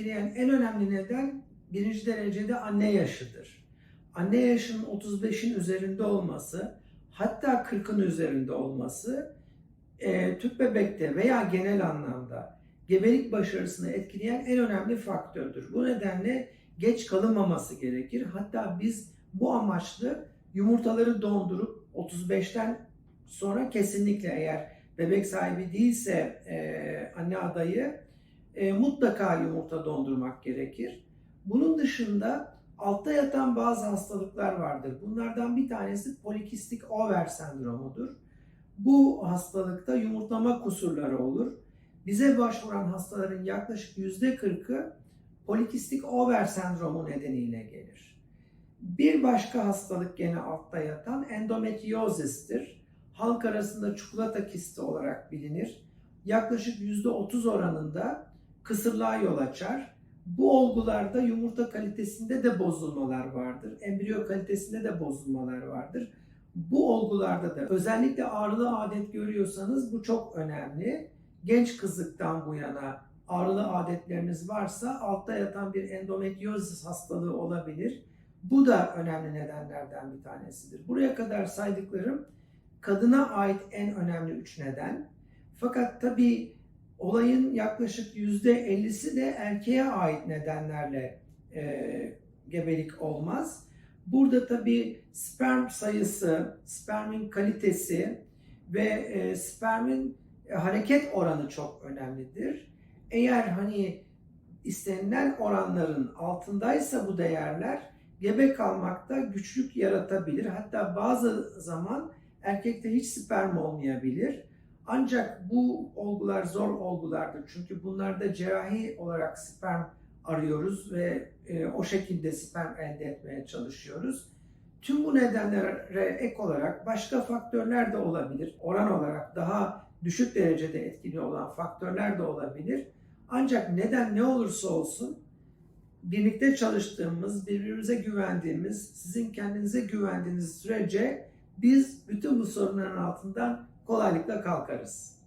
etkileyen en önemli neden birinci derecede anne yaşıdır. Anne yaşının 35'in üzerinde olması, hatta 40'ın üzerinde olması e, tüp bebekte veya genel anlamda gebelik başarısını etkileyen en önemli faktördür. Bu nedenle geç kalınmaması gerekir. Hatta biz bu amaçlı yumurtaları dondurup 35'ten sonra kesinlikle eğer bebek sahibi değilse e, anne adayı e, mutlaka yumurta dondurmak gerekir. Bunun dışında altta yatan bazı hastalıklar vardır. Bunlardan bir tanesi polikistik over sendromudur. Bu hastalıkta yumurtlama kusurları olur. Bize başvuran hastaların yaklaşık %40'ı polikistik over sendromu nedeniyle gelir. Bir başka hastalık gene altta yatan endometriozistir. Halk arasında çikolata kisti olarak bilinir. Yaklaşık %30 oranında kısırlığa yol açar. Bu olgularda yumurta kalitesinde de bozulmalar vardır. Embriyo kalitesinde de bozulmalar vardır. Bu olgularda da özellikle ağrılı adet görüyorsanız bu çok önemli. Genç kızlıktan bu yana ağrılı adetleriniz varsa altta yatan bir endometriozis hastalığı olabilir. Bu da önemli nedenlerden bir tanesidir. Buraya kadar saydıklarım kadına ait en önemli üç neden. Fakat tabii olayın yaklaşık yüzde 50'si de erkeğe ait nedenlerle e, gebelik olmaz. Burada tabii sperm sayısı, spermin kalitesi ve e, spermin e, hareket oranı çok önemlidir. Eğer hani istenilen oranların altındaysa bu değerler gebe kalmakta güçlük yaratabilir. Hatta bazı zaman erkekte hiç sperm olmayabilir. Ancak bu olgular zor olgulardır. Çünkü bunlarda cerrahi olarak sperm arıyoruz ve e, o şekilde sperm elde etmeye çalışıyoruz. Tüm bu nedenlere ek olarak başka faktörler de olabilir. Oran olarak daha düşük derecede etkili olan faktörler de olabilir. Ancak neden ne olursa olsun birlikte çalıştığımız, birbirimize güvendiğimiz, sizin kendinize güvendiğiniz sürece biz bütün bu sorunların altından kolaylıkla kalkarız.